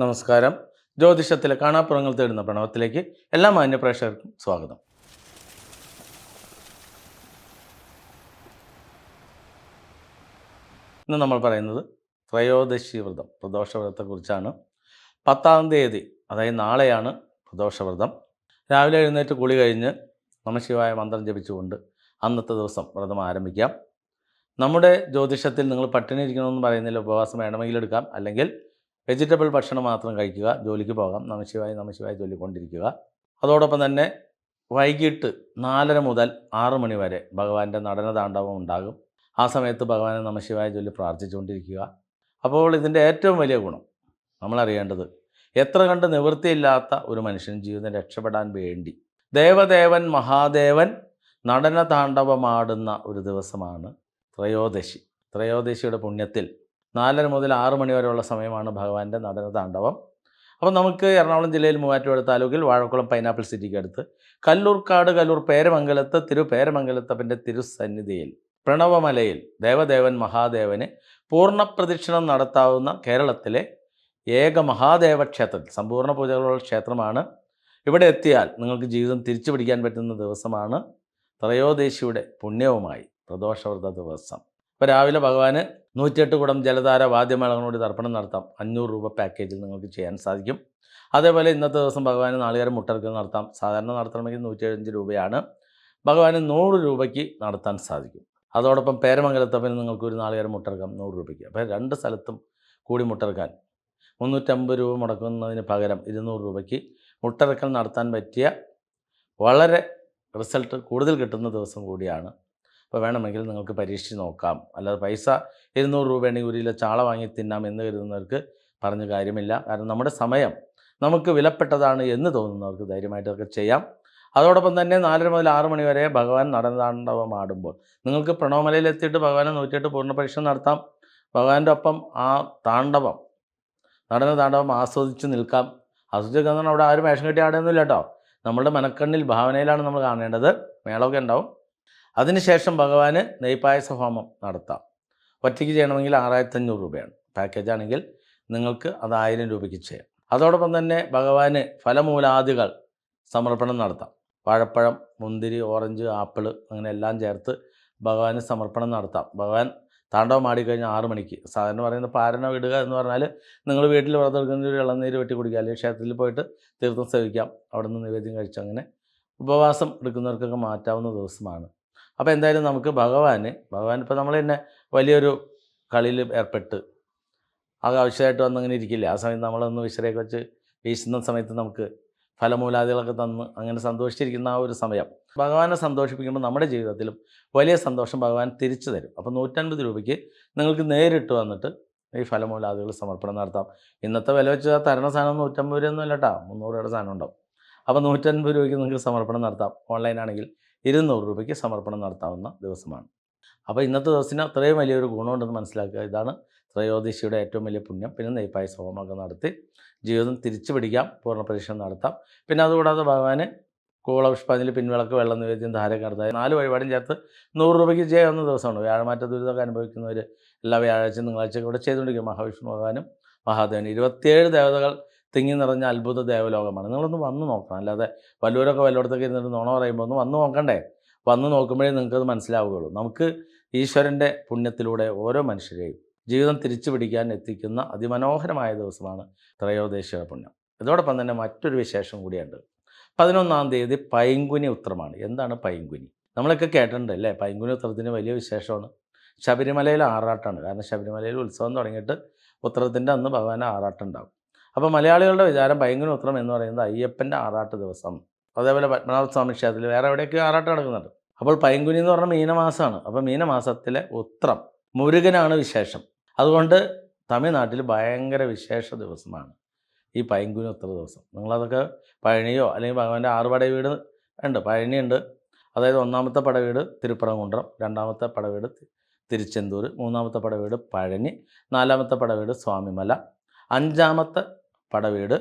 നമസ്കാരം. ജ്യോതിഷത്തിലെ കാണാപ്പുറങ്ങൾ തേടുന്ന പ്രണവത്തിലേക്ക് എല്ലാ മാന്യ പ്രേക്ഷകർക്കും സ്വാഗതം. ഇന്ന് നമ്മൾ പറയുന്നത് ത്രയോദശി വ്രതം പ്രദോഷവ്രതത്തെക്കുറിച്ചാണ് പത്താം തീയതി അതായത് നാളെയാണ് പ്രദോഷവ്രതം രാവിലെ എഴുന്നേറ്റ് കുളി കഴിഞ്ഞ് നമശിവായ മന്ത്രം ജപിച്ചുകൊണ്ട് അന്നത്തെ ദിവസം വ്രതം ആരംഭിക്കാം. നമ്മുടെ ജ്യോതിഷത്തിൽ നിങ്ങൾ പട്ടിണി ഇരിക്കണമെന്ന് പറയുന്നില്ല ഉപവാസം വേണമെങ്കിൽ എടുക്കാം. അല്ലെങ്കിൽ വെജിറ്റബിൾ ഭക്ഷണം മാത്രം കഴിക്കുക ജോലിക്ക് പോകാം. നമശിവായി നമശിവായി ചൊല്ലിക്കൊണ്ടിരിക്കുക. അതോടൊപ്പം തന്നെ വൈകിട്ട് നാലര മുതൽ ആറ് മണി വരെ ഭഗവാന്റെ നടന താണ്ഡവം ഉണ്ടാകും. ആ സമയത്ത് ഭഗവാനെ നമശിവായ ചൊല്ലി പ്രാർത്ഥിച്ചുകൊണ്ടിരിക്കുക. അപ്പോൾ ഇതിന്റെ ഏറ്റവും വലിയ ഗുണം നമ്മളറിയേണ്ടത് എത്ര കണ്ട് നിവൃത്തിയില്ലാത്ത ഒരു മനുഷ്യൻ ജീവിതം രക്ഷപ്പെടാൻ വേണ്ടി. ദേവദേവൻ മഹാദേവൻ നടന താണ്ഡവമാടുന്ന ഒരു ദിവസമാണ് ത്രയോദശി. ത്രയോദശിയുടെ പുണ്യത്തിൽ നാലര മുതൽ ആറ് മണി വരെയുള്ള സമയമാണ് ഭഗവാന്റെ നടന താണ്ഡവം. അപ്പോൾ നമുക്ക് എറണാകുളം ജില്ലയിൽ മൂവാറ്റുപുഴ താലൂക്കിൽ വാഴക്കുളം പൈനാപ്പിൾ സിറ്റിക്ക് അടുത്ത് കല്ലൂർക്കാട് കല്ലൂർ പേരമംഗലത്ത് തിരു പേരമംഗലത്തപ്പന്റെ തിരുസന്നിധിയിൽ പ്രണവമലയിൽ ദേവദേവൻ മഹാദേവന് പൂർണപ്രദക്ഷിണം നടത്താവുന്ന കേരളത്തിലെ ഏക മഹാദേവ ക്ഷേത്രത്തിൽ സമ്പൂർണ പൂജകളുള്ള ക്ഷേത്രമാണ്. ഇവിടെ എത്തിയാൽ നിങ്ങൾക്ക് ജീവിതം തിരിച്ചു പിടിക്കാൻ പറ്റുന്ന ദിവസമാണ് ത്രയോദശിയുടെ പുണ്യവുമായി പ്രദോഷവ്രത ദിവസം. ഇപ്പോൾ രാവിലെ ഭഗവാന് നൂറ്റിയെട്ട് കുടം ജലധാര വാദ്യമേളങ്ങളോട് തർപ്പണം നടത്താം. അഞ്ഞൂറ് രൂപ പാക്കേജിൽ നിങ്ങൾക്ക് ചെയ്യാൻ സാധിക്കും. അതേപോലെ ഇന്നത്തെ ദിവസം ഭഗവാന് നാളികേരം മുട്ടർക്കൽ നടത്താം. സാധാരണ നടത്തണമെങ്കിൽ നൂറ്റിയഞ്ച് രൂപയാണ്. ഭഗവാന് നൂറ് രൂപയ്ക്ക് നടത്താൻ സാധിക്കും. അതോടൊപ്പം പേരമംഗലത്തപ്പന് നിങ്ങൾക്ക് ഒരു നാളികേരം മുട്ടർക്കാം നൂറ് രൂപയ്ക്ക്. അപ്പോൾ രണ്ട് സ്ഥലത്തും കൂടി മുട്ടർക്കാൻ മുന്നൂറ്റമ്പത് രൂപ മുടക്കുന്നതിന് പകരം ഇരുന്നൂറ് രൂപയ്ക്ക് മുട്ടറക്കൽ നടത്താൻ പറ്റിയ വളരെ റിസൾട്ട് കൂടുതൽ കിട്ടുന്ന ദിവസം കൂടിയാണ്. അപ്പോൾ വേണമെങ്കിൽ നിങ്ങൾക്ക് പരീക്ഷിച്ച് നോക്കാം. അല്ലാതെ പൈസ ഇരുന്നൂറ് രൂപയാണെങ്കിൽ ഒരു കിലോ ചാള വാങ്ങി തിന്നാം എന്ന് കരുതുന്നവർക്ക് പറഞ്ഞ കാര്യമില്ല. കാരണം നമ്മുടെ സമയം നമുക്ക് വിലപ്പെട്ടതാണ് എന്ന് തോന്നുന്നവർക്ക് ധൈര്യമായിട്ടൊക്കെ ചെയ്യാം. അതോടൊപ്പം തന്നെ നാലര മുതൽ ആറ് മണി വരെ ഭഗവാൻ നടനതാണ്ഡവം ആടുമ്പോൾ നിങ്ങൾക്ക് പ്രണവമലയിൽ എത്തിയിട്ട് ഭഗവാനെ നൂറ്റിയെട്ട് പൂർണ പരീക്ഷ നടത്താം. ഭഗവാന്റെ ഒപ്പം ആ താണ്ഡവം നടന താണ്ഡവം ആസ്വദിച്ച് നിൽക്കാം. ആസ്വദിച്ച് അവിടെ ആരും വേഷം കെട്ടി ആടുന്നില്ല കേട്ടോ. നമ്മളുടെ മനക്കണ്ണിൽ ഭാവനയിലാണ് നമ്മൾ കാണേണ്ടത്. മേളമൊക്കെ ഉണ്ടാവും. അതിനുശേഷം ഭഗവാന് നെയ്പായസ ഹോമം നടത്താം. ഒറ്റയ്ക്ക് ചെയ്യണമെങ്കിൽ ആറായിരത്തി അഞ്ഞൂറ് രൂപയാണ്. പാക്കേജ് ആണെങ്കിൽ നിങ്ങൾക്ക് അത് ആയിരം രൂപയ്ക്ക് ചെയ്യാം. അതോടൊപ്പം തന്നെ ഭഗവാന് ഫലമൂലാദികൾ സമർപ്പണം നടത്താം. വാഴപ്പഴം മുന്തിരി ഓറഞ്ച് ആപ്പിൾ അങ്ങനെ എല്ലാം ചേർത്ത് ഭഗവാന് സമർപ്പണം നടത്താം. ഭഗവാൻ താണ്ഡവം ആടിക്കഴിഞ്ഞാൽ ആറ് മണിക്ക്. സാധാരണ പറയുന്ന പാരണ വിടുക എന്ന് പറഞ്ഞാൽ നിങ്ങൾ വീട്ടിൽ വ്രതമെടുക്കുന്ന ഒരു ഇളനീര് വെട്ടി കുടിക്കുക. അല്ലെങ്കിൽ ക്ഷേത്രത്തിൽ പോയിട്ട് തീർത്ഥം സേവിക്കാം. അവിടെ നിന്ന് നിവേദ്യം കഴിച്ച് അങ്ങനെ ഉപവാസം എടുക്കുന്നവർക്കൊക്കെ മാറ്റാവുന്ന ദിവസമാണ്. അപ്പോൾ എന്തായാലും നമുക്ക് ഭഗവാന് ഭഗവാൻ ഇപ്പോൾ നമ്മൾ തന്നെ വലിയൊരു കളിയിൽ ഏർപ്പെട്ട് ആവശ്യമായിട്ട് വന്നങ്ങനെ ഇരിക്കില്ല? ആ സമയത്ത് നമ്മളൊന്ന് വിശ്രയൊക്കെ വെച്ച് വീശുന്ന സമയത്ത് നമുക്ക് ഫലമൂലാദികളൊക്കെ തന്ന് അങ്ങനെ സന്തോഷിച്ചിരിക്കുന്ന ആ ഒരു സമയം. ഭഗവാനെ സന്തോഷിപ്പിക്കുമ്പോൾ നമ്മുടെ ജീവിതത്തിലും വലിയ സന്തോഷം ഭഗവാൻ തിരിച്ചു തരും. അപ്പോൾ നൂറ്റൻപത് രൂപയ്ക്ക് നിങ്ങൾക്ക് നേരിട്ട് വന്നിട്ട് ഈ ഫലമൂലാദികൾ സമർപ്പണം നടത്താം. ഇന്നത്തെ വില വെച്ച് തരണ സാധനം നൂറ്റമ്പത് രൂപയൊന്നും അല്ല കേട്ടോ. മുന്നൂറ് രൂപയുടെ സാധനം ഉണ്ടാവും. അപ്പോൾ നൂറ്റൻപത് രൂപയ്ക്ക് നിങ്ങൾക്ക് സമർപ്പണം നടത്താം. ഓൺലൈനാണെങ്കിൽ ഇരുന്നൂറ് രൂപയ്ക്ക് സമർപ്പണം നടത്താവുന്ന ദിവസമാണ്. അപ്പോൾ ഇന്നത്തെ ദിവസത്തിന് അത്രയും വലിയൊരു ഗുണമുണ്ടെന്ന് മനസ്സിലാക്കുക. ഇതാണ് ത്രയോദശിയുടെ ഏറ്റവും വലിയ പുണ്യം. പിന്നെ നെയ്പ്പായസ ഹോമമൊക്കെ നടത്തി ജീവിതം തിരിച്ചു പിടിക്കാം. പൂർണ പരീക്ഷണം നടത്താം. പിന്നെ അതുകൂടാതെ ഭഗവാന് കൂള പിൻവിളക്ക് വെള്ളം നിവേദ്യം ധാരകർത്തായ നാല് വഴിപാടും ചേർത്ത് നൂറ് രൂപയ്ക്ക് ചെയ്യാവുന്ന ദിവസമാണ്. വ്യാഴമാറ്റ ദുരിതമൊക്കെ അനുഭവിക്കുന്നവർ എല്ലാ വ്യാഴാഴ്ചയും തിങ്കളാഴ്ചയും ഇവിടെ ചെയ്തുകൊണ്ടിരിക്കും. മഹാവിഷ്ണു ഭഗവാനും മഹാദേവനും. ഇരുപത്തിയേഴ് ദേവതകൾ തിങ്ങി നിറഞ്ഞ അത്ഭുത ദേവലോകമാണ്. നിങ്ങളൊന്ന് വന്ന് നോക്കണം. അല്ലാതെ വല്ലവരൊക്കെ വല്ലയിടത്തൊക്കെ ഇരുന്നിട്ട് നുണ പറയുമ്പോൾ ഒന്ന് വന്ന് നോക്കണ്ടേ? വന്ന് നോക്കുമ്പോഴേ നിങ്ങൾക്കത് മനസ്സിലാവുകയുള്ളൂ. നമുക്ക് ഈശ്വരന്റെ പുണ്യത്തിലൂടെ ഓരോ മനുഷ്യരെയും ജീവിതം തിരിച്ചു പിടിക്കാൻ എത്തിക്കുന്ന അതിമനോഹരമായ ദിവസമാണ് ത്രയോദശിയുടെ പുണ്യം. ഇതോടൊപ്പം തന്നെ മറ്റൊരു വിശേഷം കൂടിയുണ്ട്. പതിനൊന്നാം തീയതി പൈങ്കുനി ഉത്രമാണ് എന്താണ് പൈങ്കുനി? നമ്മളൊക്കെ കേട്ടിട്ടുണ്ട് അല്ലേ? പൈങ്കുനി ഉത്രത്തിന് വലിയ വിശേഷമാണ്. ശബരിമലയിൽ ആറാട്ടാണ്. കാരണം ശബരിമലയിൽ ഉത്സവം തുടങ്ങിയിട്ട് ഉത്രത്തിന്റെ അന്ന് ഭഗവാൻ ആറാട്ടം ഉണ്ടാകും അപ്പോൾ മലയാളികളുടെ വിചാരം ഭയങ്കര ഉത്രം എന്ന് പറയുന്നത് അയ്യപ്പന്റെ ആറാട്ട് ദിവസം. അതേപോലെ പത്മനാഭ സ്വാമി ക്ഷേത്രത്തിൽ വേറെ എവിടെയൊക്കെ ആറാട്ട് നടക്കുന്നുണ്ട് അപ്പോൾ പൈങ്കുനി എന്ന് പറഞ്ഞാൽ മീനമാസമാണ് അപ്പോൾ മീനമാസത്തിലെ ഉത്രം മുരുകനാണ് വിശേഷം. അതുകൊണ്ട് തമിഴ്നാട്ടിൽ ഭയങ്കര വിശേഷ ദിവസമാണ് ഈ പൈങ്കുനി ഉത്തര ദിവസം. നിങ്ങളതൊക്കെ പഴനിയോ അല്ലെങ്കിൽ ഭഗവാന്റെ ആറുപട വീട് ഉണ്ട്. പഴനിയുണ്ട് അതായത് ഒന്നാമത്തെ പടവീട് തിരുപ്പറംകുണ്ട്രം രണ്ടാമത്തെ പടവീട് തിരുച്ചെന്തൂർ മൂന്നാമത്തെ പടവീട് പഴനി നാലാമത്തെ പടവീട് സ്വാമിമല അഞ്ചാമത്തെ പടവീട്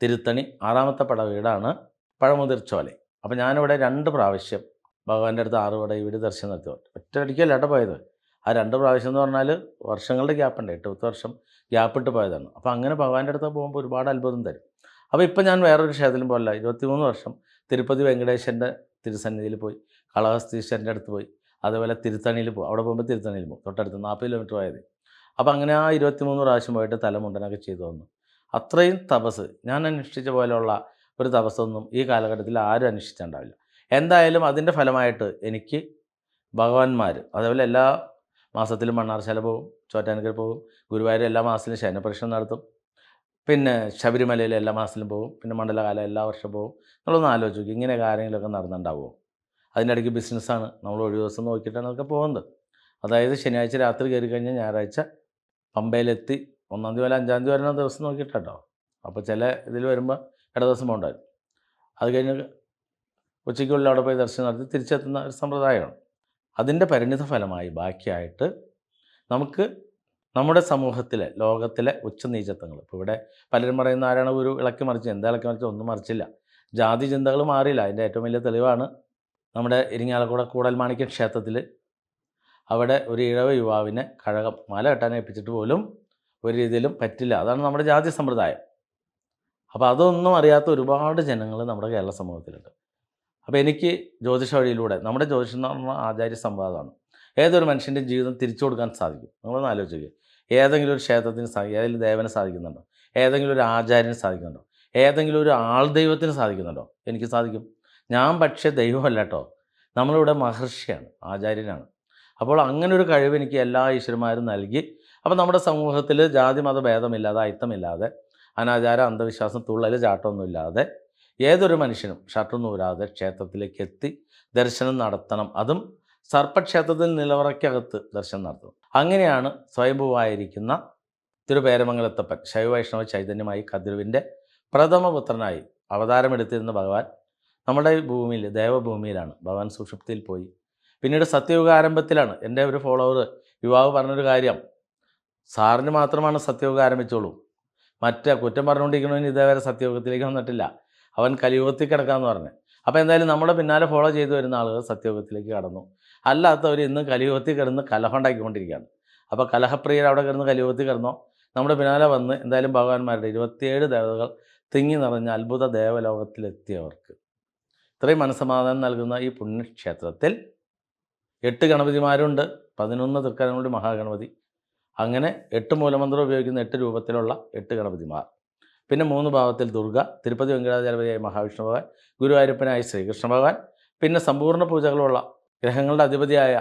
തിരുത്തണി ആറാമത്തെ പടവീടാണ് പഴമുതിർച്ചോല. അപ്പോൾ ഞാനിവിടെ രണ്ട് പ്രാവശ്യം ഭഗവാന്റെ അടുത്ത് ആറുപട വീട് ദർശനം നടത്തി. ഒറ്റയടിക്കല്ല കേട്ടോ പോയത്. ആ രണ്ട് പ്രാവശ്യം എന്ന് പറഞ്ഞാൽ വർഷങ്ങളുടെ ഗ്യാപ്പുണ്ട് എട്ട് പത്ത് വർഷം ഗ്യാപ്പിട്ട് പോയതാണ്. അപ്പോൾ അങ്ങനെ ഭഗവാന്റെ അടുത്ത് പോകുമ്പോൾ ഒരുപാട് അത്ഭുതം തരും. അപ്പോൾ ഇപ്പം ഞാൻ വേറൊരു ക്ഷേത്രത്തിലും ഇരുപത്തി ഇരുപത്തിമൂന്ന് വർഷം തിരുപ്പതി വെങ്കടേശ്വരന്റെ തിരുസന്നിധിയിൽ പോയി കളഹസ്തീശ്വരന്റെ അടുത്ത് പോയി അതുപോലെ തിരുത്തണിയിൽ പോകും അവിടെ പോകുമ്പോൾ തിരുത്തണിയിൽ പോകും തൊട്ടടുത്ത് നാൽപ്പത് കിലോമീറ്റർ പോയത് അപ്പോൾ അങ്ങനെ ആ ഇരുപത്തിമൂന്ന് പ്രാവശ്യം പോയിട്ട് തലമുണ്ടനൊക്കെ ചെയ്തു വന്നു. അത്രയും തപസ് ഞാൻ അനുഷ്ഠിച്ച പോലെയുള്ള ഒരു തപസ്സൊന്നും ഈ കാലഘട്ടത്തിൽ ആരും അനുഷ്ഠിച്ചിട്ടുണ്ടാവില്ല എന്തായാലും അതിന്റെ ഫലമായിട്ട് എനിക്ക് ഭഗവാന്മാർ അതേപോലെ എല്ലാ മാസത്തിലും മണ്ണാർശാല പോകും ചോറ്റാനക്കര പോകും ഗുരുവായൂർ എല്ലാ മാസത്തിലും ശയനപരീക്ഷണം നടത്തും പിന്നെ ശബരിമലയിൽ എല്ലാ മാസത്തിലും പോകും പിന്നെ മണ്ഡലകാലം എല്ലാ വർഷവും പോകും. നമ്മളൊന്ന് ആലോചിച്ച് നോക്കി ഇങ്ങനെ കാര്യങ്ങളൊക്കെ നടന്നുണ്ടാവുമോ അതിന്റെ ഇടയ്ക്ക് ബിസിനസ്സാണ് നമ്മൾ ഒരു ദിവസം നോക്കിയിട്ടാണ് അതൊക്കെ പോകുന്നത്. അതായത് ശനിയാഴ്ച രാത്രി കയറി കഴിഞ്ഞാൽ ഞായറാഴ്ച പമ്പയിലെത്തി ഒന്നാം തീയതി വരെ അഞ്ചാം തീയതി വരുന്ന ദിവസം നോക്കിയിട്ടോ അപ്പോൾ ചില ഇതിൽ വരുമ്പോൾ ഇട ദിവസം പോകണ്ടായിരുന്നു. അത് കഴിഞ്ഞ് ഉച്ചയ്ക്കുള്ളിൽ അവിടെ പോയി ദർശനം നടത്തി തിരിച്ചെത്തുന്ന ഒരു സമ്പ്രദായമാണ്. അതിന്റെ പരിണിത ഫലമായി ബാക്കിയായിട്ട് നമുക്ക് നമ്മുടെ സമൂഹത്തിലെ ലോകത്തിലെ ഉച്ചനീചത്വങ്ങൾ ഇപ്പോൾ ഇവിടെ പലരും പറയുന്ന ആരാണ് ഒരു ഇളക്കി മറിച്ച് എന്താ ഇളക്കി മറിച്ച് ഒന്നും മറിച്ചില്ല. ജാതി ചിന്തകൾ മാറിയില്ല. അതിന്റെ ഏറ്റവും വലിയ തെളിവാണ് നമ്മുടെ ഇരിങ്ങാലക്കുട കൂടൽമാണിക്യ ക്ഷേത്രത്തിൽ അവിടെ ഒരു ഇഴവ യുവാവിനെ കഴകം മല കെട്ടാനേൽപ്പിച്ചിട്ട് പോലും ഒരു രീതിയിലും പറ്റില്ല. അതാണ് നമ്മുടെ ജാതി സമ്പ്രദായം. അപ്പോൾ അതൊന്നും അറിയാത്ത ഒരുപാട് ജനങ്ങൾ നമ്മുടെ കേരള സമൂഹത്തിലുണ്ട്. അപ്പോൾ എനിക്ക് ജ്യോതിഷ വഴിയിലൂടെ നമ്മുടെ ജ്യോതിഷം എന്ന് പറഞ്ഞാൽ ആചാര്യ സംവാദമാണ്. ഏതൊരു മനുഷ്യന്റെ ജീവിതം തിരിച്ചു കൊടുക്കാൻ സാധിക്കും? നിങ്ങളൊന്ന് ആലോചിക്കുക ഏതെങ്കിലും ഒരു ക്ഷേത്രത്തിന് സാധിക്കും ഏതെങ്കിലും ദേവന് സാധിക്കുന്നുണ്ടോ? ഏതെങ്കിലും ഒരു ആചാര്യന് സാധിക്കുന്നുണ്ടോ? ഏതെങ്കിലും ഒരു ആൾ ദൈവത്തിന് സാധിക്കുന്നുണ്ടോ? എനിക്ക് സാധിക്കും. ഞാൻ പക്ഷേ ദൈവമല്ല കേട്ടോ. നമ്മളിവിടെ മഹർഷിയാണ് ആചാര്യനാണ്. അപ്പോൾ അങ്ങനെ ഒരു കഴിവ് എനിക്ക് എല്ലാ ഈശ്വരന്മാരും നൽകി അപ്പോൾ നമ്മുടെ സമൂഹത്തിൽ ജാതി മത ഭേദമില്ലാതെ അയിത്തമില്ലാതെ അനാചാര അന്ധവിശ്വാസം തുള്ളൽ ചാട്ടമൊന്നുമില്ലാതെ ഏതൊരു മനുഷ്യനും ഊരാതെ ക്ഷേത്രത്തിലേക്ക് എത്തി ദർശനം നടത്തണം. അതും സർപ്പക്ഷേത്രത്തിൽ നിലവറയ്ക്കകത്ത് ദർശനം നടത്തണം. അങ്ങനെയാണ് സ്വയംഭൂവായിരിക്കുന്ന തിരുപേരമംഗലത്തപ്പൻ ശൈവവൈഷ്ണവ ചൈതന്യമായി കതിരുവിന്റെ പ്രഥമപുത്രനായി അവതാരമെടുത്തിരുന്ന ഭഗവാൻ നമ്മുടെ ഭൂമിയിൽ ദേവഭൂമിയിലാണ്. ഭഗവാൻ സുഷുപ്തിയിൽ പോയി. പിന്നീട് സത്യയുഗ ആരംഭത്തിലാണ് എന്റെ ഒരു ഫോളോവർ യുവാവ് പറഞ്ഞൊരു കാര്യം സാറിന് മാത്രമാണ് സത്യയോഗം ആരംഭിച്ചോളൂ. മറ്റേ കുറ്റം പറഞ്ഞുകൊണ്ടിരിക്കണമെങ്കിൽ ഇതേവരെ സത്യയോഗത്തിലേക്ക് വന്നിട്ടില്ല. അവൻ കലിയുഗത്തിൽ കിടക്കാമെന്ന് പറഞ്ഞു. അപ്പോൾ എന്തായാലും നമ്മുടെ പിന്നാലെ ഫോളോ ചെയ്തു വരുന്ന ആളുകൾ സത്യയോഗത്തിലേക്ക് കടന്നു. അല്ലാത്തവർ ഇന്ന് കലിയുഗത്തിൽ കിടന്ന് കലഹം ഉണ്ടാക്കിക്കൊണ്ടിരിക്കുകയാണ്. അപ്പോൾ കലഹപ്രിയർ അവിടെ കിടന്ന് കലിയുഗത്തിൽ കിടന്നോ? നമ്മുടെ പിന്നാലെ വന്ന് എന്തായാലും ഭഗവാന്മാരുടെ ഇരുപത്തിയേഴ് ദേവതകൾ തിങ്ങി നിറഞ്ഞ അത്ഭുത ദേവലോകത്തിലെത്തിയവർക്ക് ഇത്രയും മനസ്സമാധാനം നൽകുന്ന ഈ പുണ്യക്ഷേത്രത്തിൽ എട്ട് ഗണപതിമാരുണ്ട്. പതിനൊന്ന് തൃക്കരങ്ങളുടെ മഹാഗണപതി. അങ്ങനെ എട്ട് മൂലമന്ത്രം ഉപയോഗിക്കുന്ന എട്ട് രൂപത്തിലുള്ള എട്ട് ഗണപതിമാർ. പിന്നെ മൂന്ന് ഭാവത്തിൽ ദുർഗ തിരുപ്പതി വെങ്കടാചാരപതിയായ മഹാവിഷ്ണു ഭഗവാൻ ഗുരുവായൂരപ്പനായ ശ്രീകൃഷ്ണ ഭഗവാൻ പിന്നെ സമ്പൂർണ പൂജകളുള്ള ഗ്രഹങ്ങളുടെ അധിപതിയായ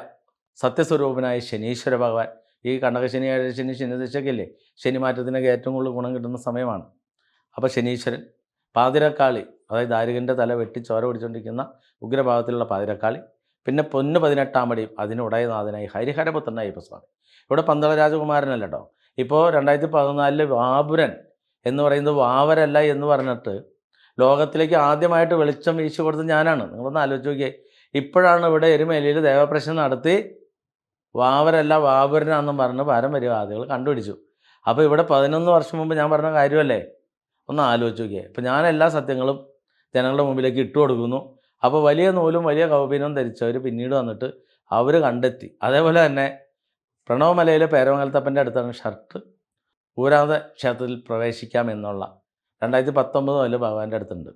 സത്യസ്വരൂപനായ ശനീശ്വര ഭഗവാൻ. ഈ കണ്ടക ശനി ശനി ദശയ്ക്കല്ലേ ശനി മാറ്റത്തിനൊക്കെ ഏറ്റവും കൂടുതൽ ഗുണം കിട്ടുന്ന സമയമാണ്. അപ്പോൾ ശനീശ്വരൻ പാതിരക്കാളി അതായത് ദാരികന്റെ തല വെട്ടി ചോര പിടിച്ചുകൊണ്ടിരിക്കുന്ന ഉഗ്രഭാവത്തിലുള്ള പാതിരക്കാളി പിന്നെ പൊന്ന് പതിനെട്ടാം പടിയും അതിനുടയനാഥനായി ഹരിഹരപുത്രനായി സ്വാമി. ഇവിടെ പന്തള രാജകുമാരനല്ല കേട്ടോ ഇപ്പോൾ രണ്ടായിരത്തി പതിനാലിൽ വാപുരൻ എന്ന് പറയുന്നത് വാവരല്ല എന്ന് പറഞ്ഞിട്ട് ലോകത്തിലേക്ക് ആദ്യമായിട്ട് വെളിച്ചം വീശി കൊടുത്തത് ഞാനാണ്. നിങ്ങളൊന്ന് ആലോചിച്ച് നോക്കിയേ. ഇപ്പോഴാണ് ഇവിടെ എരുമേലിയിൽ ദേവപ്രശ്നം നടത്തി വാവരല്ല വാപുരനാണെന്നും പറഞ്ഞ് പാരമ്പര്യവാദികൾ കണ്ടുപിടിച്ചു. അപ്പോൾ ഇവിടെ പതിനൊന്ന് വർഷം മുമ്പ് ഞാൻ പറഞ്ഞ കാര്യമല്ലേ? ഒന്ന് ആലോചിച്ച് നോക്കിയേ. അപ്പോൾ ഞാൻ എല്ലാ സത്യങ്ങളും ജനങ്ങളുടെ മുമ്പിലേക്ക് ഇട്ടു കൊടുക്കുന്നു. അപ്പോൾ വലിയ നൂലും വലിയ കൗപീനവും ധരിച്ചവർ പിന്നീട് വന്നിട്ട് അവർ കണ്ടെത്തി. അതേപോലെ തന്നെ പ്രണവമലയിലെ പേരമംഗലത്തപ്പന്റെ അടുത്താണ് ഷർട്ട് ഊരാതെ ക്ഷേത്രത്തിൽ പ്രവേശിക്കാം എന്നുള്ള രണ്ടായിരത്തി പത്തൊമ്പത് മുതൽ ഭഗവാന്റെ അടുത്തുണ്ട്.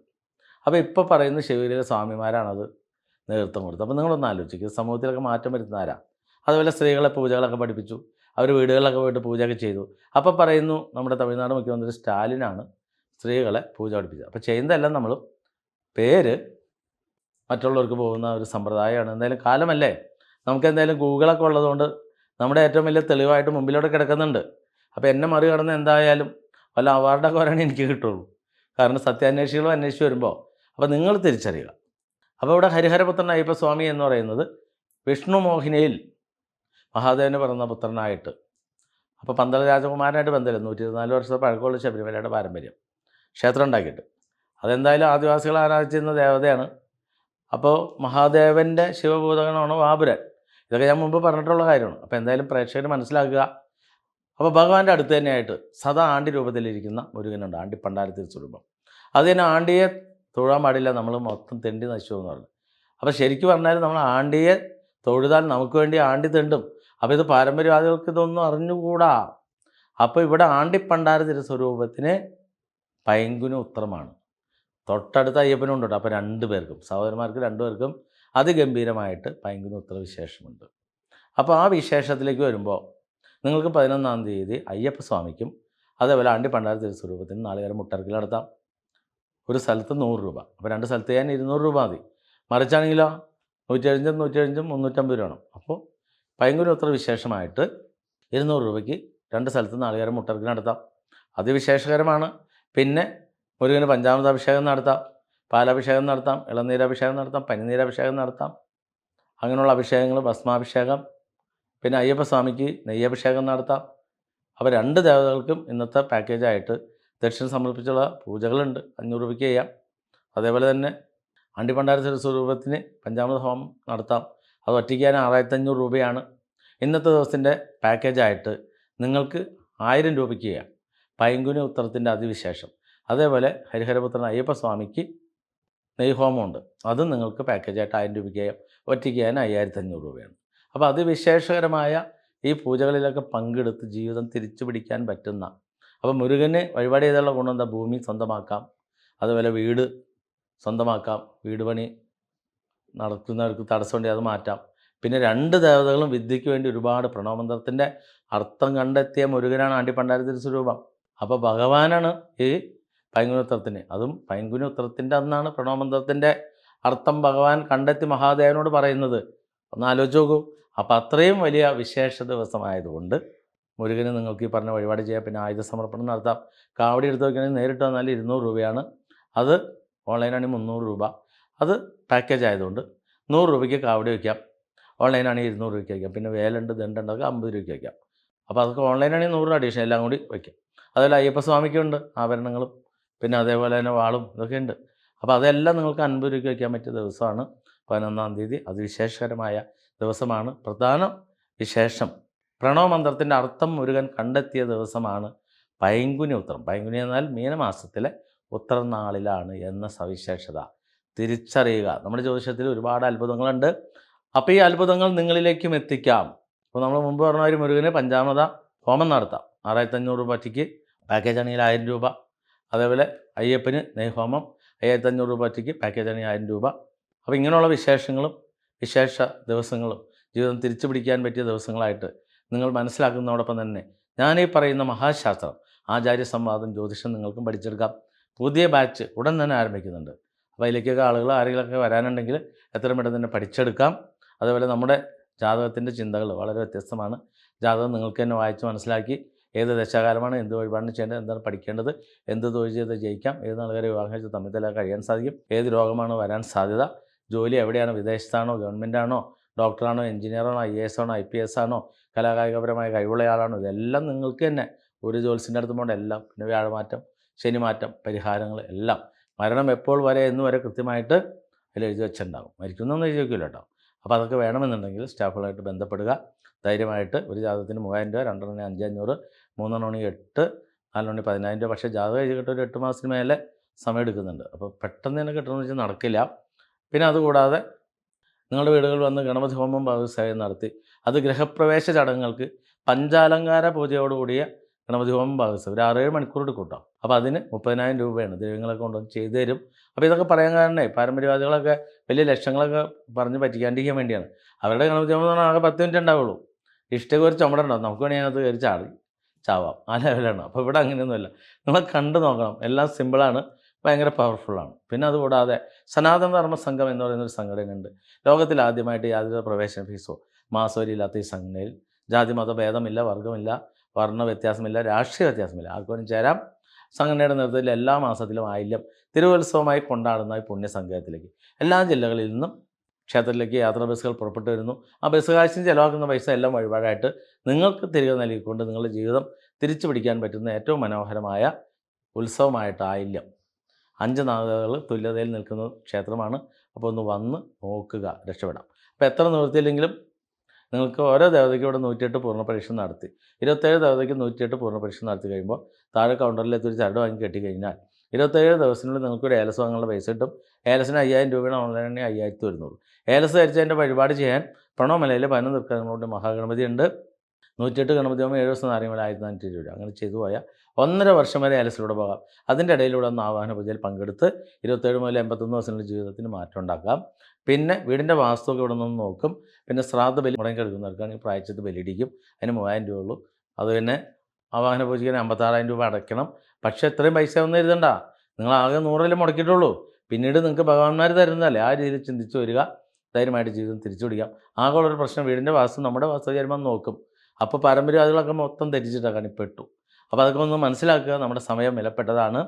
അപ്പോൾ ഇപ്പോൾ പറയുന്ന ശിവഗിരിയിലെ സ്വാമിമാരാണത് നേതൃത്വം കൊടുത്തത്. അപ്പോൾ നിങ്ങളൊന്ന് ആലോചിക്കുക സമൂഹത്തിലൊക്കെ മാറ്റം വരുത്തുന്നവരാ അതുപോലെ സ്ത്രീകളെ പൂജകളൊക്കെ പഠിപ്പിച്ചു അവർ വീടുകളിലൊക്കെ പോയിട്ട് പൂജയൊക്കെ ചെയ്തു. അപ്പോൾ പറയുന്നു നമ്മുടെ തമിഴ്നാട് മുഖ്യമന്ത്രി സ്റ്റാലിനാണ് സ്ത്രീകളെ പൂജ പഠിപ്പിച്ചത്. അപ്പോൾ ചെയ്യുന്നതെല്ലാം നമ്മൾ പേര് മറ്റുള്ളവർക്ക് പോകുന്ന ഒരു സമ്പ്രദായമാണ്. എന്തായാലും കാലമല്ലേ? നമുക്ക് എന്തായാലും ഗൂഗിളൊക്കെ ഉള്ളതുകൊണ്ട് നമ്മുടെ ഏറ്റവും വലിയ തെളിവായിട്ട് മുമ്പിലൂടെ കിടക്കുന്നുണ്ട്. അപ്പോൾ എന്നെ മറികടന്ന് എന്തായാലും വല്ല അവാർഡൊക്കെ വരണേ എനിക്ക് കിട്ടുള്ളൂ. കാരണം സത്യാന്വേഷികളും അന്വേഷിച്ച് വരുമ്പോൾ അപ്പോൾ നിങ്ങൾ തിരിച്ചറിയുക. അപ്പോൾ ഇവിടെ ഹരിഹരപുത്രൻ അയ്യപ്പ സ്വാമി എന്ന് പറയുന്നത് വിഷ്ണു മോഹിനിയിൽ മഹാദേവന് പറഞ്ഞ പുത്രനായിട്ട്. അപ്പോൾ പന്തള രാജകുമാരനായിട്ട് ബന്ധമില്ല. നൂറ്റി ഇരുപത്തിനാല് വർഷത്തെ പഴക്കമുള്ള ശബരിമലയുടെ പാരമ്പര്യം. ക്ഷേത്രം ഉണ്ടാക്കിയിട്ട്. അതെന്തായാലും ആദിവാസികൾ ആരാധിച്ചിരുന്ന ദേവതയാണ് അപ്പോൾ മഹാദേവന്റെ ശിവഭൂതഗണമാണ് വാപുരൻ ഇതൊക്കെ ഞാൻ മുമ്പ് പറഞ്ഞിട്ടുള്ള കാര്യമാണ്. അപ്പോൾ എന്തായാലും പ്രേക്ഷകർ മനസ്സിലാക്കുക. അപ്പോൾ ഭഗവാന്റെ അടുത്ത് തന്നെയായിട്ട് സദാ ആണ്ടി രൂപത്തിലിരിക്കുന്ന മുരുകനുണ്ട് ആണ്ടി പണ്ടാരത്തിൽ സ്വരൂപം. അത് തന്നെ ആണ്ടിയെ തൊഴാൻ പാടില്ല നമ്മൾ മൊത്തം തെണ്ടി നശിച്ചു എന്ന് പറഞ്ഞു. അപ്പോൾ ശരിക്കും പറഞ്ഞാൽ നമ്മൾ ആണ്ടിയെ തൊഴുതാൽ നമുക്ക് വേണ്ടി ആണ്ടി തെണ്ടും. അപ്പോൾ ഇത് പാരമ്പര്യവാദികൾക്ക് ഇതൊന്നും അറിഞ്ഞുകൂടാ. അപ്പോൾ ഇവിടെ ആണ്ടിപ്പണ്ടാര തിരുസ്വരൂപത്തിന് പൈങ്കുന ഉത്തരമാണ്. തൊട്ടടുത്ത അയ്യപ്പനും ഉണ്ട് അപ്പോൾ രണ്ട് പേർക്കും സഹോദരന്മാർക്ക് രണ്ടു പേർക്കും അതിഗംഭീരമായിട്ട് ഭയങ്കര ഉത്തര വിശേഷമുണ്ട് അപ്പോൾ ആ വിശേഷത്തിലേക്ക് വരുമ്പോൾ നിങ്ങൾക്ക് പതിനൊന്നാം തീയതി അയ്യപ്പ സ്വാമിക്കും അതേപോലെ ആണ്ടി പണ്ടാര തിരുസ്വരൂപത്തിന് നാളുകാരം മുട്ടർക്കിൽ നടത്താം. ഒരു സ്ഥലത്ത് നൂറ് രൂപ. അപ്പോൾ രണ്ട് സ്ഥലത്ത് ചെയ്യാൻ ഇരുന്നൂറ് രൂപ മതി. മറിച്ചാണെങ്കിലോ നൂറ്റെഴുപഞ്ചും നൂറ്റെഴുപഞ്ചും മുന്നൂറ്റമ്പത് രൂപ വേണം. അപ്പോൾ ഭയങ്കര ഉത്തര വിശേഷമായിട്ട് ഇരുന്നൂറ് രൂപയ്ക്ക് രണ്ട് സ്ഥലത്ത് നാളുകാരം മുട്ടർക്കിൽ നടത്താം. അത് വിശേഷകരമാണ് പിന്നെ മുരുകന് പഞ്ചാമൃതാഭിഷേകം നടത്താം പാലാഭിഷേകം നടത്താം ഇളനീരാഭിഷേകം നടത്താം പനിനീരാഭിഷേകം നടത്താം. അങ്ങനെയുള്ള അഭിഷേകങ്ങൾ ഭസ്മാഭിഷേകം പിന്നെ അയ്യപ്പസ്വാമിക്ക് നെയ്യഭിഷേകം നടത്താം. അപ്പോൾ രണ്ട് ദേവതകൾക്കും ഇന്നത്തെ പാക്കേജായിട്ട് ദക്ഷിണ സമർപ്പിച്ചുള്ള പൂജകളുണ്ട്. അഞ്ഞൂറ് രൂപയ്ക്ക് ചെയ്യാം. അതേപോലെ തന്നെ അണ്ടിപ്പണ്ടാര സ്വരൂപത്തിന് പഞ്ചാമൃത ഹോമം നടത്താം. അത് ഒറ്റയ്ക്കാൻ ആറായിരത്തഞ്ഞൂറ് രൂപയാണ്. ഇന്നത്തെ ദിവസത്തിന്റെ പാക്കേജായിട്ട് നിങ്ങൾക്ക് ആയിരം രൂപയ്ക്ക് ചെയ്യാം. പൈങ്കുനി ഉത്തരത്തിന്റെ അതിവിശേഷം. അതേപോലെ ഹരിഹരപുത്രൻ അയ്യപ്പസ്വാമിക്ക് നെയ്ഹോമമുണ്ട്. അതും നിങ്ങൾക്ക് പാക്കേജായിട്ട് ആയിരം രൂപയ്ക്ക് ഒറ്റയ്ക്ക് ചെയ്യാൻ അയ്യായിരത്തി അഞ്ഞൂറ് രൂപയാണ് അപ്പോൾ അതിവിശേഷകരമായ ഈ പൂജകളിലൊക്കെ പങ്കെടുത്ത് ജീവിതം തിരിച്ചു പിടിക്കാൻ പറ്റുന്ന അപ്പോൾ മുരുകനെ വഴിപാട് ചെയ്തുള്ള ഗുണം എന്താ? ഭൂമി സ്വന്തമാക്കാം. അതുപോലെ വീട് സ്വന്തമാക്കാം. വീട് പണി നടത്തുന്നവർക്ക് തടസ്സമുണ്ടെങ്കിൽ അത് മാറ്റാം. പിന്നെ രണ്ട് ദേവതകളും വിദ്യയ്ക്ക് വേണ്ടി ഒരുപാട് പ്രണവമന്ത്രത്തിന്റെ അർത്ഥം കണ്ടെത്തിയ മുരുകനാണ് ആണ്ടി ആണ്ടിപ്പണ്ടാരത്തിൽ സ്വരൂപം അപ്പോൾ ഭഗവാനാണ് ഈ പൈങ്കുനുത്രത്തിന്. അതും പൈങ്കുനോത്രത്തിന്റെ അന്നാണ് പ്രണവമന്ത്രത്തിന്റെ അർത്ഥം ഭഗവാൻ കണ്ടെത്തി മഹാദേവനോട് പറയുന്നത്. ഒന്ന് ആലോചിച്ച് അപ്പോൾ അത്രയും വലിയ വിശേഷ ദിവസമായതുകൊണ്ട് മുരുകന് നിങ്ങൾക്ക് ഈ പറഞ്ഞ വഴിപാട് ചെയ്യാം. പിന്നെ ആയുധ സമർപ്പണം നടത്താം. കാവടി എടുത്ത് വയ്ക്കണമെങ്കിൽ നേരിട്ട് വന്നാൽ ഇരുന്നൂറ് രൂപയാണ്. അത് ഓൺലൈനാണെങ്കിൽ മുന്നൂറ് രൂപ. അത് പാക്കേജ് ആയതുകൊണ്ട് നൂറ് രൂപയ്ക്ക് കാവടി വയ്ക്കാം ഓൺലൈനാണെങ്കിൽ ഇരുന്നൂറ് രൂപയ്ക്ക് വയ്ക്കാം പിന്നെ വേലുണ്ട് ദണ്ടുണ്ടൊക്കെ അമ്പത് രൂപയ്ക്ക് വയ്ക്കാം അപ്പോൾ അതൊക്കെ ഓൺലൈനാണെങ്കിൽ നൂറ് അഡീഷൻ എല്ലാം കൂടി വയ്ക്കാം അതുപോലെ അയ്യപ്പസ്വാമിക്കുണ്ട് ആഭരണങ്ങളും. പിന്നെ അതേപോലെ തന്നെ വാളും ഇതൊക്കെ ഉണ്ട്. അപ്പോൾ അതെല്ലാം നിങ്ങൾക്ക് അൻപത് രൂപയ്ക്ക് വയ്ക്കാൻ പറ്റിയ ദിവസമാണ്. പതിനൊന്നാം തീയതി അത് വിശേഷകരമായ ദിവസമാണ്. പ്രധാന വിശേഷം. പ്രണവ മന്ത്രത്തിന്റെ അർത്ഥം മുരുകൻ കണ്ടെത്തിയ ദിവസമാണ് പൈങ്കുനി ഉത്തരം പൈങ്കുനി എന്നാൽ മീനമാസത്തിലെ ഉത്തരനാളിലാണ് എന്ന സവിശേഷത. തിരിച്ചറിയുക. നമ്മുടെ ജ്യോതിഷത്തിൽ ഒരുപാട് അത്ഭുതങ്ങളുണ്ട്. അപ്പോൾ ഈ അത്ഭുതങ്ങൾ നിങ്ങളിലേക്കും എത്തിക്കാം. അപ്പോൾ നമ്മൾ മുമ്പ് പറഞ്ഞ ഒരു മുരുകന് പഞ്ചാമത ഹോമം നടത്താം. ആറായിരത്തഞ്ഞൂറ് രൂപ പറ്റിക്ക്. പാക്കേജ് ആണെങ്കിൽ ആയിരം രൂപ. അതേപോലെ അയ്യപ്പന് നെയ്ഹോമം അയ്യായിരത്തി അഞ്ഞൂറ് രൂപ ഒറ്റയ്ക്ക് പാക്കേജ് ആണെങ്കിൽ ആയിരം രൂപ. അപ്പോൾ ഇങ്ങനെയുള്ള വിശേഷങ്ങളും വിശേഷ ദിവസങ്ങളും ജീവിതം തിരിച്ചു പിടിക്കാൻ പറ്റിയ ദിവസങ്ങളായിട്ട് നിങ്ങൾ മനസ്സിലാക്കുന്നതോടൊപ്പം തന്നെ ഞാനീ പറയുന്ന മഹാശാസ്ത്രം ആചാര്യ സംവാദം ജ്യോതിഷം നിങ്ങൾക്കും പഠിച്ചെടുക്കാം. പുതിയ ബാച്ച് ഉടൻ തന്നെ ആരംഭിക്കുന്നുണ്ട്. അപ്പോൾ അതിലേക്കൊക്കെ ആളുകൾ ആരെങ്കിലുമൊക്കെ വരാനുണ്ടെങ്കിൽ എത്രയും പെട്ടെന്ന് തന്നെ പഠിച്ചെടുക്കാം. അതുപോലെ നമ്മുടെ ജാതകത്തിന്റെ ചിന്തകൾ വളരെ വ്യത്യസ്തമാണ്. ജാതകം നിങ്ങൾക്ക് തന്നെ വായിച്ച് മനസ്സിലാക്കി ഏത് ദശാകാലമാണ് എന്ത് വഴിപാടിന് ചെയ്യേണ്ടത് എന്താണ് പഠിക്കേണ്ടത് എന്ത് തൊഴിൽ ചെയ്ത് ജയിക്കാം ഏത് നാളുകാരെ വിവാഹം തമ്മിൽ തല കഴിയാൻ സാധിക്കും ഏത് രോഗമാണ് വരാൻ സാധ്യത ജോലി എവിടെയാണ് വിദേശത്താണോ ഗവൺമെന്റാണോ ഡോക്ടറാണോ എഞ്ചിനീയറാണോ ഐ എസ് ആണോ ഐ പി എസ് ആണോ കലാകായികപരമായ കഴിവുള്ള ആളാണോ ഇതെല്ലാം നിങ്ങൾക്ക് തന്നെ ഒരു ജോൽസിന്റെ അടുത്ത് പോകേണ്ട എല്ലാം പിന്നെ വ്യാഴമാറ്റം ശനിമാറ്റം പരിഹാരങ്ങൾ എല്ലാം. മരണം എപ്പോൾ വരെ എന്ന് വരെ കൃത്യമായിട്ട് അതിൽ എഴുതി വെച്ചിട്ടുണ്ടാകും. മരിക്കുന്നൊന്നും എഴുതി വയ്ക്കില്ല കേട്ടോ. അപ്പോൾ അതൊക്കെ വേണമെന്നുണ്ടെങ്കിൽ സ്റ്റാഫുകളായിട്ട് ബന്ധപ്പെടുക. ധൈര്യമായിട്ട് ഒരു ജാതകത്തിന് മൂവായിരം രൂപ രണ്ടെണ്ണം അഞ്ചഞ്ഞൂറ് മൂന്നെണ്ണി എട്ട് നാലെണ്ണി പതിനായിരം രൂപ. പക്ഷേ ജാതകം എഴുതി കിട്ടും ഒരു എട്ട് മാസത്തിന് മേലെ സമയം എടുക്കുന്നുണ്ട്. അപ്പോൾ പെട്ടെന്ന് തന്നെ കിട്ടണമെന്ന് വെച്ചാൽ നടക്കില്ല. പിന്നെ അതുകൂടാതെ നിങ്ങളുടെ വീടുകളിൽ വന്ന് ഗണപതി ഹോമം ഭാഗസേവം നടത്തി. അത് ഗൃഹപ്രവേശ ചടങ്ങുകൾക്ക് പഞ്ചാലങ്കാര പൂജയോടുകൂടിയ ഗണപതി ഹോമം ഭാഗസേവം ഒരു ആറേഴ് മണിക്കൂർ എടുക്കും അപ്പോൾ അതിന് മുപ്പതിനായിരം രൂപയാണ്. ദൈവങ്ങളൊക്കെ കൊണ്ടുവന്ന് ചെയ്തു തരും. അപ്പോൾ ഇതൊക്കെ പറയാൻ കാരണേ പാരമ്പര്യവാദികളൊക്കെ വലിയ ലക്ഷങ്ങളൊക്കെ പറഞ്ഞ് പറ്റിക്കാണ്ടിരിക്കാൻ വേണ്ടിയാണ്. അവരുടെ ഗണപതി ഹോമം എന്ന് പറഞ്ഞാൽ ആകെ പത്ത് മിനിറ്റ് ഉണ്ടാവുള്ളൂ. ഇഷ്ടം ഒരു ചുമടുണ്ടാവും. നമുക്ക് വേണമെങ്കിൽ അതിനകത്ത് കയറി ചാടി. ചാവാം. ആ ലെവലാണ് അപ്പോൾ ഇവിടെ അങ്ങനെയൊന്നുമില്ല. നിങ്ങൾ കണ്ടു നോക്കണം. എല്ലാം സിമ്പിളാണ്. ഭയങ്കര പവർഫുള്ളാണ്. പിന്നെ അതുകൂടാതെ സനാതന ധർമ്മ സംഘം എന്ന് പറയുന്നൊരു സംഘടനയുണ്ട്. ലോകത്തിൽ ആദ്യമായിട്ട് യാതൊരു പ്രവേശന ഫീസോ ഇല്ലാത്ത ഈ സംഘടനയിൽ ജാതി മത ഭേദമില്ല വർഗമില്ല വർണ വ്യത്യാസമില്ല രാഷ്ട്രീയ വ്യത്യാസമില്ല. ആർക്കും ചേരാം. സംഘടനയുടെ നേതൃത്വത്തിൽ എല്ലാ മാസത്തിലും ആയില്യം തിരുവത്സവമായി കൊണ്ടാടുന്ന ഈ പുണ്യസംഘത്തിലേക്ക് എല്ലാ ജില്ലകളിൽ നിന്നും ക്ഷേത്രത്തിലേക്ക് യാത്രാ ബസ്സുകൾ പുറപ്പെട്ടു വരുന്നു. ആ ബസ് കാശിന് ചിലവാക്കുന്ന പൈസ എല്ലാം വഴിപാടായിട്ട് നിങ്ങൾക്ക് തിരികെ നൽകിക്കൊണ്ട് നിങ്ങളുടെ ജീവിതം തിരിച്ചു പിടിക്കാൻ പറ്റുന്ന ഏറ്റവും മനോഹരമായ ഉത്സവമായിട്ട് ആയില്യം അഞ്ച് നാഗകൾ തുല്യതയിൽ നിൽക്കുന്ന ക്ഷേത്രമാണ്. അപ്പോൾ ഒന്ന് വന്ന് നോക്കുക രക്ഷപ്പെടാം. അപ്പോൾ എത്ര നിവൃത്തിയില്ലെങ്കിലും നിങ്ങൾക്ക് ഓരോ ദേവതയ്ക്കും ഇവിടെ നൂറ്റിയെട്ട് പൂർണ പരീക്ഷ നടത്തി. ഇരുപത്തേഴ് ദേവതയ്ക്ക് നൂറ്റിയെട്ട് പൂർണ പരീക്ഷ നടത്തി കഴിയുമ്പോൾ താഴെ കൗണ്ടറിലേക്ക് ഒരു ചരട് വാങ്ങി കെട്ടി കഴിഞ്ഞാൽ ഇരുപത്തേഴ് ദിവസത്തിനുള്ളിൽ നിങ്ങൾക്ക് ഒരു ഏലസ് വാങ്ങാനുള്ള പൈസ കിട്ടും. ഏലസിന് അയ്യായിരം രൂപയാണ് ഓൺലൈനിൽ അയ്യായിരത്തി ഒരുന്നൂറ്. ഏലസ് ധരിച്ചതിന്റെ വഴിപാട് ചെയ്യാൻ പ്രണവമലയിൽ പതിനൊന്ന് ദുർഘടങ്ങളോട് മഹാഗണപതി ഉണ്ട്. നൂറ്റിയെട്ട് ഗണപതി ആകുമ്പോൾ ഏഴ് ദിവസം നാരിമല ആയിരത്തി നാനൂറ്റി രൂപ. അങ്ങനെ ചെയ്തു പോയാൽ ഒന്നര വർഷം വരെ ഏലസിലൂടെ പോകാം. അതിന്റെ ഇടയിലൂടെ ഒന്ന് ആവാഹന പൂജയിൽ പങ്കെടുത്ത് ഇരുപത്തേഴ് മുതൽ എൺപത്തൊന്ന് ദിവസങ്ങളിൽ ജീവിതത്തിന് മാറ്റം ഉണ്ടാക്കാം. പിന്നെ വീടിന്റെ വാസ്തുവൊക്കെ ഇവിടെ നിന്ന് നോക്കും. പിന്നെ ശ്രാദ്ധ ബലി മുടങ്ങി കിടക്കുന്നവർക്കാണെങ്കിൽ പ്രായച്ചത്ത് ബലിയിടിക്കും അതിന് മൂവായിരം രൂപ ഉള്ളൂ. അത് പിന്നെ ആവാഹന പൂജയ്ക്ക് അമ്പത്താറായിരം രൂപ അടയ്ക്കണം. പക്ഷേ ഇത്രയും പൈസ ഒന്നും എഴുതണ്ട. നിങ്ങൾ ആകെ നൂറിലും മുടക്കിയിട്ടുള്ളൂ. പിന്നീട് നിങ്ങൾക്ക് ഭഗവാന്മാർ തരുന്നതല്ലേ? ആ രീതിയിൽ ചിന്തിച്ച് വരിക. ധൈര്യമായിട്ട് ജീവിതം തിരിച്ചു പിടിക്കാം. ആകെയുള്ളൊരു പ്രശ്നം വീടിന്റെ വാസ്തു നമ്മുടെ വാസ്തു വാസ്തുചര്മം നോക്കും. അപ്പോൾ പാരമ്പര്യവാദികളൊക്കെ മൊത്തം ധരിച്ചിട്ടാണ് പെട്ടു. അപ്പോൾ അതൊക്കെ ഒന്ന് മനസ്സിലാക്കുക നമ്മുടെ സമയം വിലപ്പെട്ടതാണ്.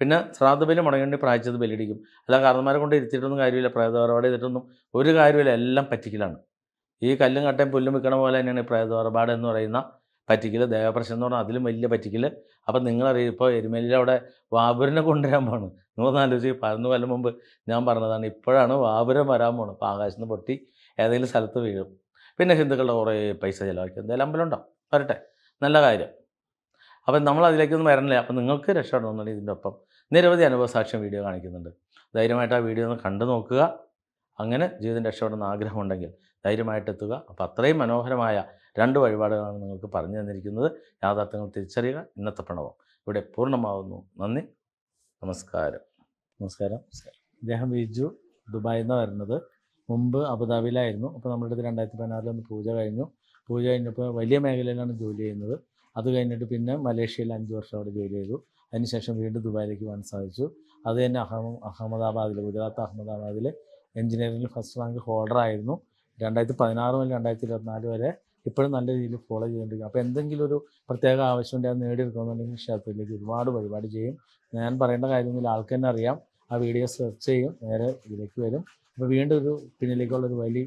പിന്നെ ശ്രാദ്ധ ബലി മുടങ്ങേണ്ടി പ്രായച്ചത് ബലിയിടിക്കും. അല്ല കാരണന്മാരെ കൊണ്ട് ഇരുത്തിയിട്ടൊന്നും കാര്യമില്ല. പ്രേതോറപാട് ചെയ്തിട്ടൊന്നും ഒരു കാര്യമില്ല എല്ലാം പറ്റിക്കലാണ്. ഈ കല്ലും കട്ടയും പുല്ലും വിൽക്കണ പോലെ തന്നെയാണ് ഈ പ്രേതോറപാട് എന്ന് പറയുന്ന പറ്റിക്കൽ ദേവപ്രശ്നം എന്ന് പറഞ്ഞാൽ അതിലും വലിയ പറ്റിക്കൽ അപ്പം നിങ്ങളറിയും ഇപ്പോൾ എരുമേലിയിൽ അവിടെ വാപുരനെ കൊണ്ടുവരാൻ പോണ്. നിങ്ങളൊന്ന് ആലോചിച്ച് പതിനൊന്ന് കൊല്ലം മുമ്പ് ഞാൻ പറഞ്ഞതാണ് ഇപ്പോഴാണ് വാപുരം വരാൻ പോകണം അപ്പോൾ ആകാശത്ത് പൊട്ടി ഏതെങ്കിലും സ്ഥലത്ത് വീഴും. പിന്നെ ഹിന്ദുക്കളുടെ കുറേ പൈസ ചിലവാക്കി. എന്തായാലും അമ്പലം ഉണ്ടാവും വരട്ടെ. നല്ല കാര്യം. അപ്പം നമ്മൾ അതിലേക്കൊന്നും വരണില്ല. അപ്പം നിങ്ങൾക്ക് രക്ഷപ്പെടണമെന്നുണ്ടെങ്കിൽ ഇതിന്റെ ഒപ്പം. നിരവധി അനുഭവ സാക്ഷ്യം വീഡിയോ കാണിക്കുന്നുണ്ട്. ധൈര്യമായിട്ട് ആ വീഡിയോ ഒന്ന് കണ്ടു നോക്കുക. അങ്ങനെ ജീവിതം രക്ഷപ്പെടുന്ന ആഗ്രഹമുണ്ടെങ്കിൽ ധൈര്യമായിട്ട് എത്തുക. അപ്പോൾ അത്രയും മനോഹരമായ രണ്ട് വഴിപാടുകളാണ് നിങ്ങൾക്ക് പറഞ്ഞു തന്നിരിക്കുന്നത്. യാഥാർത്ഥ്യങ്ങൾ തിരിച്ചറിയുക. ഇന്നത്തെ പ്രണവം ഇവിടെ പൂർണമാവുന്നു. നന്ദി. നമസ്കാരം. നമസ്കാരം. ഇദ്ദേഹം ബിജു ദുബായിൽ നിന്നാണ് വരുന്നത്. മുമ്പ് അബുദാബിയിലായിരുന്നു. അപ്പോൾ നമ്മുടെ അടുത്ത് രണ്ടായിരത്തി പതിനാറിലൊന്ന് പൂജ കഴിഞ്ഞു. പൂജ കഴിഞ്ഞപ്പോൾ വലിയ മേഖലയിലാണ് ജോലി ചെയ്യുന്നത്. അത് കഴിഞ്ഞിട്ട് പിന്നെ മലേഷ്യയിൽ അഞ്ച് വർഷം അവിടെ ജോലി ചെയ്തു. അതിനുശേഷം വീണ്ടും ദുബായിലേക്ക് പോകാൻ സാധിച്ചു. അത് തന്നെ അഹമ്മ അഹമ്മദാബാദിൽ ഗുജറാത്ത് അഹമ്മദാബാദിൽ എഞ്ചിനീയറിംഗിൽ ഫസ്റ്റ് റാങ്ക് ഹോൾഡർ ആയിരുന്നു രണ്ടായിരത്തി പതിനാറ് മുതൽ രണ്ടായിരത്തി ഇരുപത്തിനാല് വരെ ഇപ്പോഴും നല്ല രീതിയിൽ ഫോളോ ചെയ്തുകൊണ്ടിരിക്കും അപ്പോൾ എന്തെങ്കിലും ഒരു പ്രത്യേക ആവശ്യമുണ്ടെങ്കിൽ അത് നേടിയെടുക്കണമെന്നുണ്ടെങ്കിൽ ക്ഷേത്രത്തിലേക്ക് ഒരുപാട് പരിപാടി ചെയ്യും. ഞാൻ പറയേണ്ട കാര്യമെങ്കിൽ ആൾക്ക് തന്നെ അറിയാം. ആ വീഡിയോ സെർച്ച് ചെയ്യും. നേരെ ഇതിലേക്ക് വരും. അപ്പോൾ വീണ്ടും ഒരു പിന്നിലേക്കുള്ളൊരു വലിയ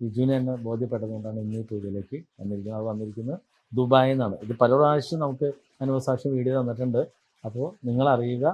വിജുവിനെ തന്നെ ബോധ്യപ്പെട്ടതുകൊണ്ടാണ് ഇന്ന് ഈ പൂജയിലേക്ക് വന്നിരിക്കുന്നത്. അത് വന്നിരിക്കുന്നത് ദുബായിൽ നിന്നാണ്. ഇത് പല പ്രാവശ്യം നമുക്ക് അനുഭവസാക്ഷ്യം വീഡിയോ തന്നിട്ടുണ്ട്. അപ്പോൾ നിങ്ങൾ അറിയുക.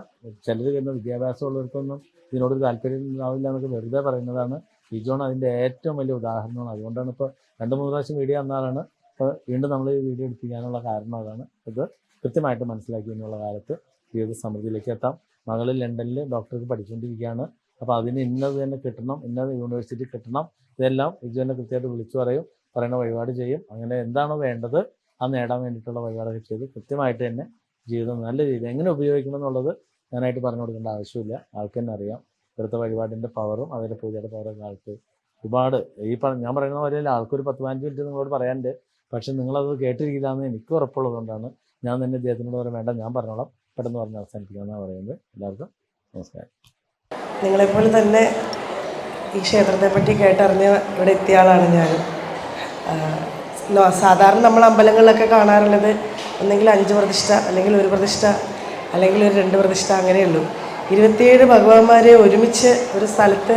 ചിലർ വരുന്ന വിദ്യാഭ്യാസമുള്ളവർക്കൊന്നും ഇതിനോടൊരു താല്പര്യം ഉണ്ടാവില്ല എന്നൊക്കെ വെറുതെ പറയുന്നതാണ്. ബിജോൺ അതിന്റെ ഏറ്റവും വലിയ ഉദാഹരണമാണ്. അതുകൊണ്ടാണ് ഇപ്പോൾ രണ്ട് മൂന്ന് പ്രാവശ്യം വീഡിയോ തന്നാലാണ് അപ്പോൾ വീണ്ടും നമ്മൾ ഈ വീഡിയോ എടുപ്പിക്കാനുള്ള കാരണം അതാണ്. ഇത് കൃത്യമായിട്ട് മനസ്സിലാക്കി എന്നുള്ള കാലത്ത് ജീവിത സമൃദ്ധിയിലേക്ക് എത്താം. മകൾ ലണ്ടനിൽ ഡോക്ടർക്ക് പഠിച്ചുകൊണ്ടിരിക്കുകയാണ് അപ്പോൾ അതിന് ഇന്നത് തന്നെ കിട്ടണം ഇന്നത് യൂണിവേഴ്സിറ്റി കിട്ടണം. ഇതെല്ലാം ഇത് തന്നെ കൃത്യമായിട്ട് വിളിച്ചു പറയും പറയുന്ന വഴിപാട് ചെയ്യും. അങ്ങനെ എന്താണോ വേണ്ടത് അത് നേടാൻ വേണ്ടിയിട്ടുള്ള വഴിപാടൊക്കെ ചെയ്ത് കൃത്യമായിട്ട് തന്നെ ജീവിതം നല്ല രീതിയിൽ എങ്ങനെ ഉപയോഗിക്കണം എന്നുള്ളത് ഞാനായിട്ട് പറഞ്ഞു കൊടുക്കേണ്ട ആവശ്യമില്ല. ആൾക്ക് തന്നെ അറിയാം. ഇവിടുത്തെ വഴിപാടിന്റെ പവറും അതിന്റെ പൂജയുടെ പവറൊക്കെ ആൾക്ക് ഒരുപാട് ഈ ഞാൻ പറയുന്ന പോലെ ആൾക്കൊരു പത്ത് പതിനഞ്ച് മിനിറ്റ് നിങ്ങളോട് പറയാനുണ്ട്. പക്ഷെ നിങ്ങളത് കേട്ടിരിക്കില്ലാന്ന് എനിക്ക് ഉറപ്പുള്ളതുകൊണ്ടാണ് ഞാൻ തന്നെ അദ്ദേഹത്തിനോട് പറയാൻ വേണ്ട ഞാൻ പറഞ്ഞോളാം. പെട്ടെന്ന് പറഞ്ഞ് അവസാനിപ്പിക്കാമെന്നാണ് പറയുന്നത്. എല്ലാവർക്കും നമസ്കാരം. നിങ്ങളെപ്പോലെ തന്നെ ഈ ക്ഷേത്രത്തെ പറ്റി കേട്ടറിഞ്ഞ് ഇവിടെ എത്തിയ ആളാണ് ഞാൻ സാധാരണ നമ്മൾ അമ്പലങ്ങളിലൊക്കെ കാണാറുള്ളത് ഒന്നെങ്കിൽ അഞ്ച് പ്രതിഷ്ഠ അല്ലെങ്കിൽ ഒരു പ്രതിഷ്ഠ അല്ലെങ്കിൽ ഒരു രണ്ട് പ്രതിഷ്ഠ അങ്ങനെയുള്ളൂ. ഇരുപത്തിയേഴ് ഭഗവാന്മാരെ ഒരുമിച്ച് ഒരു സ്ഥലത്ത്